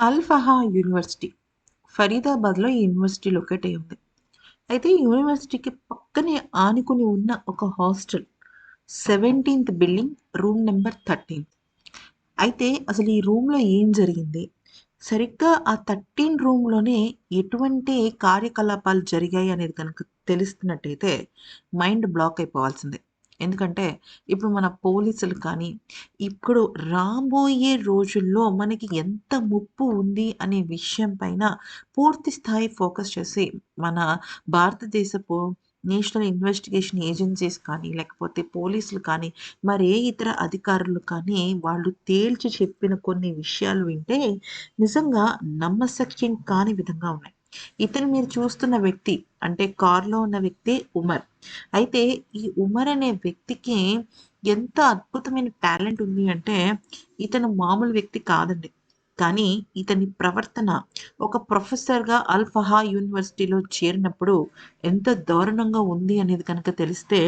అల్-ఫహా university. ఫరీదాబాద్‌లో ఈ university locate అయి ఉంది. అయితే యూనివర్సిటీకి పక్కనే ఆనుకుని ఉన్న ఒక హాస్టల్. 17థ్ బిల్డింగ్ రూమ్ నెంబర్ థర్టీన్త్ అయితే అసలు ఈ రూమ్‌లో ఏం జరిగింది? సరిగ్గా ఆ 13 రూమ్‌లోనే ఎటువంటి కార్యకలాపాలు జరిగాయి అనేది కనుక తెలుస్తున్నట్టయితే మైండ్ బ్లాక్ అయిపోవాల్సిందే. ఎందుకంటే ఇప్పుడు మన పోలీసులు కానీ, ఇప్పుడు రాబోయే రోజుల్లో మనకి ఎంత ముప్పు ఉంది అనే విషయం పైన పూర్తి స్థాయి ఫోకస్ చేసి మన భారతదేశపు నేషనల్ ఇన్వెస్టిగేషన్ ఏజెన్సీస్ కానీ, లేకపోతే పోలీసులు కానీ, మరే ఇతర అధికారులు కానీ వాళ్ళు తేల్చి చెప్పిన కొన్ని విషయాలు వింటే నిజంగా నమ్మశక్యం కాని విధంగా ఉన్నాయి. ఇతను మీరు చూస్తున్న వ్యక్తి అంటే కార్‌లో ఉన్న వ్యక్తి ఉమర్. అయితే ఈ ఉమర్ అనే వ్యక్తికి ఎంత అద్భుతమైన టాలెంట్ ఉంది అంటే ఇతను మామూలు వ్యక్తి కాదండి. కానీ ఇతని ప్రవర్తన ఒక ప్రొఫెసర్‌గా అల్ఫహా యూనివర్సిటీలో చేరినప్పుడు ఎంత దారుణంగా ఉంది అనేది కనుక తెలిస్తే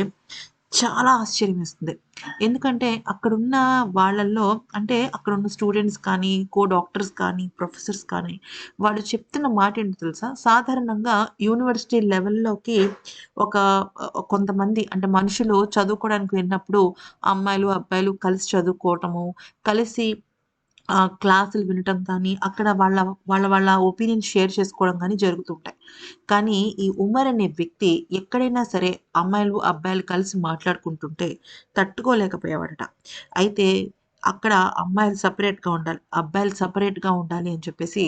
చాలా ఆశ్చర్యమేస్తుంది. ఎందుకంటే అక్కడున్న వాళ్ళల్లో అంటే అక్కడున్న స్టూడెంట్స్ కానీ, కో డాక్టర్స్ కానీ, ప్రొఫెసర్స్ కానీ వాళ్ళు చెప్తున్న మాట ఏంటో తెలుసా? సాధారణంగా యూనివర్సిటీ లెవెల్‌లోకి ఒక కొంతమంది అంటే మనుషులు చదువుకోవడానికి వెళ్ళినప్పుడు అమ్మాయిలు, అబ్బాయిలు కలిసి చదువుకోవటము, కలిసి క్లాసులు వినటం కానీ, అక్కడ వాళ్ళ వాళ్ళ వాళ్ళ ఒపీనియన్ షేర్ చేసుకోవడం కానీ జరుగుతుంటాయి. కానీ ఈ ఉమర్ అనే వ్యక్తి ఎక్కడైనా సరే అమ్మాయిలు, అబ్బాయిలు కలిసి మాట్లాడుకుంటుంటే తట్టుకోలేకపోయేవాడట. అయితే అక్కడ అమ్మాయిలు సపరేట్గా ఉండాలి. అబ్బాయిలు సపరేట్గా ఉండాలి అని చెప్పేసి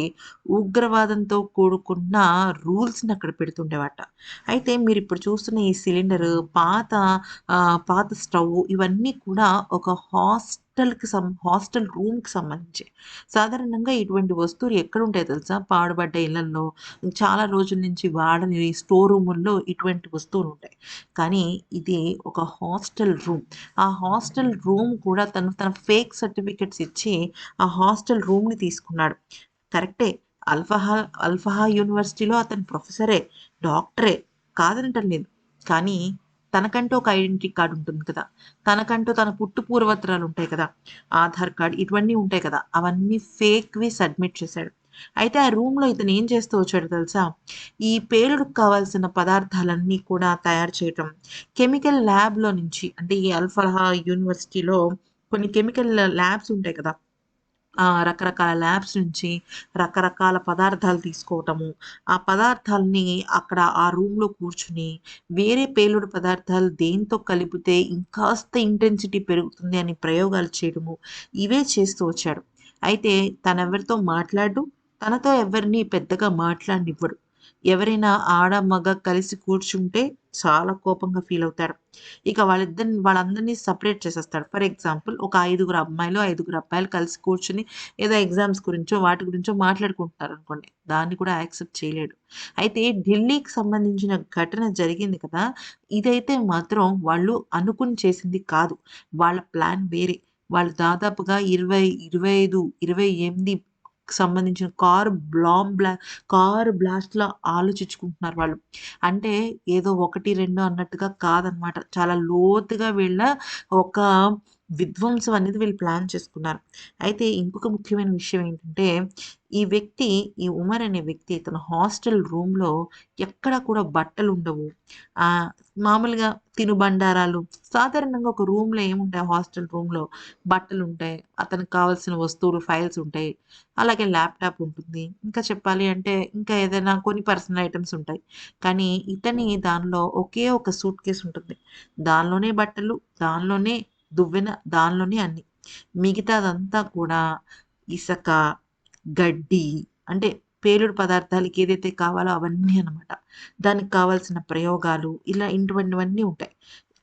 ఉగ్రవాదంతో కూడుకున్న రూల్స్‌ని అక్కడ పెడుతుండేవాట. అయితే మీరు ఇప్పుడు చూస్తున్న ఈ సిలిండరు పాత పాత స్టవ్ ఇవన్నీ కూడా ఒక హాస్ట్ హాస్టల్‌కి సం హాస్టల్ రూమ్‌కి సంబంధించి. సాధారణంగా ఇటువంటి వస్తువులు ఎక్కడుంటాయో తెలుసా? పాడుబడ్డ ఇళ్ళల్లో, చాలా రోజుల నుంచి వాడని స్టోర్ రూముల్లో ఇటువంటి వస్తువులు ఉంటాయి కానీ ఇది ఒక హాస్టల్ రూమ్. ఆ హాస్టల్ రూమ్ కూడా తను తన ఫేక్ సర్టిఫికేట్స్ ఇచ్చి ఆ హాస్టల్ రూమ్‌ని తీసుకున్నాడు. కరెక్టే. అల్ఫహా అల్ఫహా యూనివర్సిటీలో అతను ప్రొఫెసరే, డాక్టరే కాదనటం లేదు. కానీ తనకంటూ ఒక ఐడెంటిటీ కార్డు ఉంటుంది కదా! తనకంటూ తన పుట్టు పూర్వోత్తరాలుంటాయి కదా! ఆధార్ కార్డ్ ఇటువన్నీ ఉంటాయి కదా! అవన్నీ ఫేక్‌వి సబ్మిట్ చేశాడు. అయితే ఆ రూమ్‌లో ఇతను ఏం చేస్తూ వచ్చాడు తెలుసా? ఈ పేలుడుకు కావాల్సిన పదార్థాలన్నీ కూడా తయారు చేయటం, కెమికల్ ల్యాబ్‌లో నుంచి అంటే ఈ అల్-ఫహా యూనివర్సిటీలో కొన్ని కెమికల్ ల్యాబ్స్ ఉంటాయి కదా! రకరకాల ల్యాబ్స్ నుంచి రకరకాల పదార్థాలు తీసుకోవటము, ఆ పదార్థాలని అక్కడ ఆ రూమ్‌లో కూర్చుని వేరే పేలుడు పదార్థాలు దేంతో కలిపితే ఇంకాస్త ఇంటెన్సిటీ పెరుగుతుంది అని ప్రయోగాలు చేయడము, ఇవే చేస్తూ వచ్చాడు. అయితే తనెవరితో మాట్లాడు తనతో ఎవరిని పెద్దగా మాట్లాడనివ్వడు. ఎవరైనా ఆడ, మగ కలిసి కూర్చుంటే చాలా కోపంగా ఫీల్ అవుతాడు. ఇక వాళ్ళిద్దరిని వాళ్ళందరిని సపరేట్ చేసేస్తాడు. ఫర్ ఎగ్జాంపుల్ ఒక ఐదుగురు అమ్మాయిలు, ఐదుగురు అబ్బాయిలు కలిసి కూర్చుని ఏదో ఎగ్జామ్స్ గురించో, వాటి గురించో మాట్లాడుకుంటున్నారనుకోండి. దాన్ని కూడా యాక్సెప్ట్ చేయలేడు. అయితే ఢిల్లీకి సంబంధించిన ఘటన జరిగింది కదా! ఇదైతే మాత్రం వాళ్ళు అనుకుని చేసింది కాదు. వాళ్ళ ప్లాన్ వేరే. వాళ్ళు దాదాపుగా 20, 25, 28కి సంబంధించిన కార్ బ్లామ్ బ్లా కార్ బ్లాస్ట్‌లా ఆలోచించుకుంటున్నారు వాళ్ళు. అంటే ఏదో 1, 2 అన్నట్టుగా కాదనమాట. చాలా లోతుగా వీళ్ళ ఒక విధ్వంసం అనేది వీళ్ళు ప్లాన్ చేసుకున్నారు. అయితే ఇంకొక ముఖ్యమైన విషయం ఏంటంటే ఈ వ్యక్తి ఈ ఉమర్ అనే వ్యక్తి తన హాస్టల్ రూమ్‌లో ఎక్కడా కూడా బట్టలు ఉండవు మామూలుగా తినుబండారాలు సాధారణంగా ఒక రూమ్‌లో ఏముంటాయి హాస్టల్ రూమ్‌లో బట్టలు ఉంటాయి అతనికి కావాల్సిన వస్తువులు, ఫైల్స్ ఉంటాయి. అలాగే ల్యాప్‌టాప్ ఉంటుంది. ఇంకా చెప్పాలి అంటే ఇంకా ఏదైనా కొన్ని పర్సనల్ ఐటమ్స్ ఉంటాయి. కానీ ఇతని దానిలో ఒకే ఒక సూట్ కేసు ఉంటుంది. దానిలోనే బట్టలు, దానిలోనే దువ్వెన, దానిలోనే అన్ని మిగతాదంతా కూడా ఇసక, గడ్డి అంటే పేలుడు పదార్థాలకి ఏదైతే కావాలో అవన్నీ అన్నమాట. దానికి కావాల్సిన ప్రయోగాలు ఇలా ఇటువంటివన్నీ ఉంటాయి.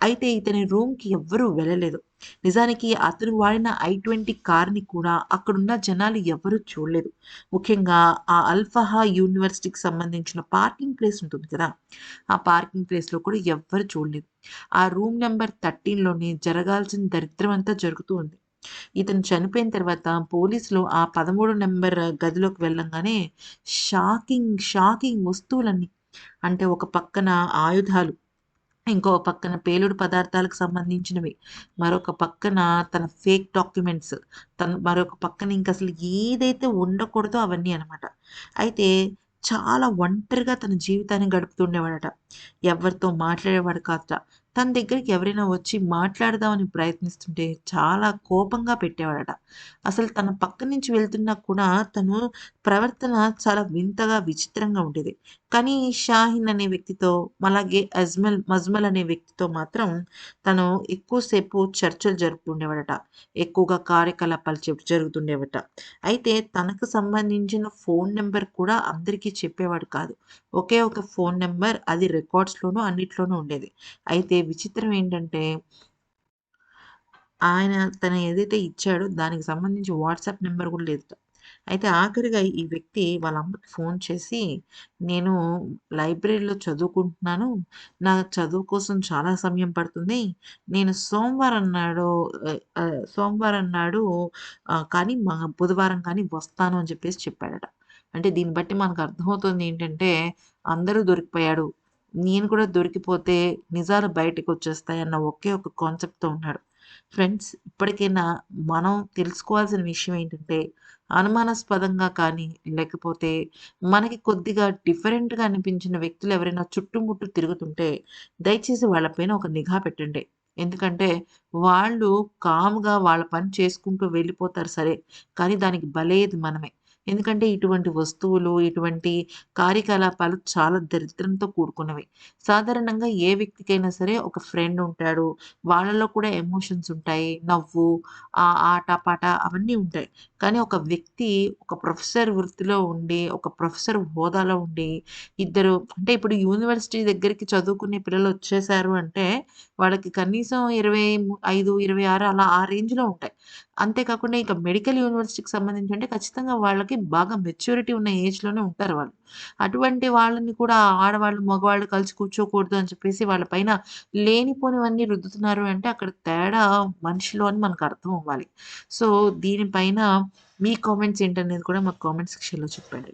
అయితే ఇతని రూమ్‌కి ఎవ్వరూ వెళ్ళలేదు. నిజానికి అతను వాడిన ఐ-20 కార్‌ని కూడా అక్కడున్న జనాలు ఎవరూ చూడలేదు. ముఖ్యంగా ఆ అల్ఫహా యూనివర్సిటీకి సంబంధించిన పార్కింగ్ ప్లేస్ ఉంటుంది కదా! ఆ పార్కింగ్ ప్లేస్‌లో కూడా ఎవ్వరు చూడలేదు. ఆ రూమ్ నెంబర్ థర్టీన్లోనే జరగాల్సిన దరిద్రం అంతా జరుగుతూ ఉంది. ఇతను చనిపోయిన తర్వాత పోలీసులు ఆ పదమూడు నెంబర్ గదిలోకి వెళ్ళంగానే షాకింగ్, షాకింగ్ వస్తువులన్నీ. అంటే ఒక పక్కన ఆయుధాలు, ఇంకో పక్కన పేలుడు పదార్థాలకు సంబంధించినవి. మరొక పక్కన తన ఫేక్ డాక్యుమెంట్స్. తన మరొక పక్కన ఇంకా అసలు ఏదైతే ఉండకూడదో అవన్నీ అనమాట. అయితే చాలా ఒంటరిగా తన జీవితాన్ని గడుపుతుండేవాడట. ఎవరితో మాట్లాడేవాడు కాదట. తన దగ్గరికి ఎవరైనా వచ్చి మాట్లాడదామని ప్రయత్నిస్తుంటే చాలా కోపంగా పెట్టేవాడట. అసలు తన పక్క నుంచి వెళ్తున్నా కూడా తను ప్రవర్తన చాలా వింతగా, విచిత్రంగా ఉండేది. కానీ షాహీన్ అనే వ్యక్తితో, అలాగే అజ్మల్ మజ్మల్ అనే వ్యక్తితో మాత్రం తను ఎక్కువసేపు చర్చలు జరుపుతుండేవాడట. ఎక్కువగా కార్యకలాపాలు చెప్పు జరుగుతుండేవట. అయితే తనకు సంబంధించిన ఫోన్ నెంబర్ కూడా అందరికీ చెప్పేవాడు కాదు. ఒకే ఒక ఫోన్ నెంబర్ అది రికార్డ్స్‌లోనూ అన్నిట్లోనూ ఉండేది. అయితే విచిత్రం ఏంటంటే ఆయన తను ఏదైతే ఇచ్చాడో దానికి సంబంధించి వాట్సాప్ నెంబర్ కూడా లేదు అయితే ఆఖరిగా ఈ వ్యక్తి వాళ్ళ అమ్మకి ఫోన్ చేసి, "నేను లైబ్రరీలో చదువుకుంటున్నాను. నా చదువు కోసం చాలా సమయం పడుతుంది. నేను సోమవారం నాడు సోమవారం నాడు కానీ మా బుధవారం కానీ వస్తాను" అని చెప్పేసి చెప్పాడట. అంటే దీన్ని బట్టి మనకు అర్థమవుతుంది ఏంటంటే అందరూ దొరికిపోయాడు. నేను కూడా దొరికిపోతే నిజాలు బయటకు అన్న ఒకే ఒక కాన్సెప్ట్‌తో ఉన్నాడు. ఫ్రెండ్స్ ఇప్పటికైనా మనం తెలుసుకోవాల్సిన విషయం ఏంటంటే అనుమానాస్పదంగా కానీ, లేకపోతే మనకి కొద్దిగా డిఫరెంట్‌గా అనిపించిన వ్యక్తులు ఎవరైనా చుట్టుముట్టు తిరుగుతుంటే దయచేసి వాళ్ళ పైన ఒక నిఘా పెట్టండి. ఎందుకంటే వాళ్ళు కామ్‌గా వాళ్ళ పని చేసుకుంటూ వెళ్ళిపోతారు సరే. కానీ దానికి బలేదు మనమే. ఎందుకంటే ఇటువంటి వస్తువులు, ఇటువంటి కార్యకలాపాలు చాలా దరిద్రంతో కూడుకున్నవి. సాధారణంగా ఏ వ్యక్తికైనా సరే ఒక ఫ్రెండ్ ఉంటాడు. వాళ్ళలో కూడా ఎమోషన్స్ ఉంటాయి. నవ్వు, ఆ ఆట, పాట అవన్నీ ఉంటాయి. కానీ ఒక వ్యక్తి ఒక ప్రొఫెసర్ వృత్తిలో ఉండి, ఒక ప్రొఫెసర్ హోదాలో ఉండి, ఇద్దరు అంటే ఇప్పుడు యూనివర్సిటీ దగ్గరికి చదువుకునే పిల్లలు వచ్చేసారు అంటే వాళ్ళకి కనీసం 25, 26 అలా ఆ రేంజ్‌లో ఉంటాయి. అంతే కాకుండా ఇక మెడికల్ యూనివర్సిటీకి సంబంధించి అంటే ఖచ్చితంగా వాళ్ళకి బాగా మెచ్యూరిటీ ఉన్న ఏజ్‌లోనే ఉంటారు వాళ్ళు. అటువంటి వాళ్ళని కూడా ఆడవాళ్ళు, మగవాళ్ళు కలిసి కూర్చోకూడదు అని చెప్పేసి వాళ్ళ పైన లేనిపోనివన్నీ రుద్దుతున్నారు అంటే అక్కడ తేడా మనిషిలో అని మనకు అర్థం అవ్వాలి. సో, దీనిపైన మీ కామెంట్స్ ఏంటనేది కూడా మాకు కామెంట్ సెక్షన్‌లో చెప్పండి.